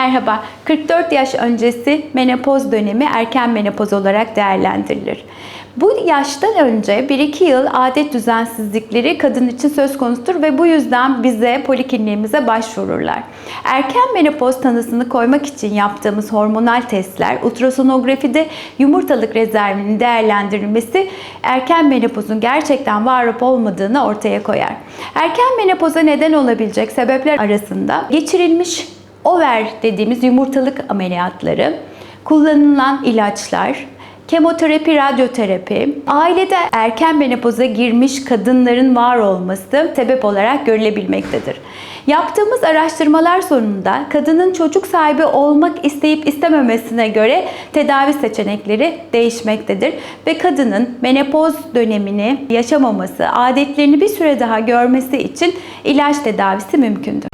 Merhaba, 44 yaş öncesi menopoz dönemi erken menopoz olarak değerlendirilir. Bu yaştan önce 1-2 yıl adet düzensizlikleri kadın için söz konusudur ve bu yüzden bize polikliniğimize başvururlar. Erken menopoz tanısını koymak için yaptığımız hormonal testler, ultrasonografide yumurtalık rezervinin değerlendirilmesi erken menopozun gerçekten var olup olmadığını ortaya koyar. Erken menopoza neden olabilecek sebepler arasında geçirilmiş over dediğimiz yumurtalık ameliyatları, kullanılan ilaçlar, kemoterapi, radyoterapi, ailede erken menopoza girmiş kadınların var olması sebep olarak görülebilmektedir. Yaptığımız araştırmalar sonunda kadının çocuk sahibi olmak isteyip istememesine göre tedavi seçenekleri değişmektedir ve kadının menopoz dönemini yaşamaması, adetlerini bir süre daha görmesi için ilaç tedavisi mümkündür.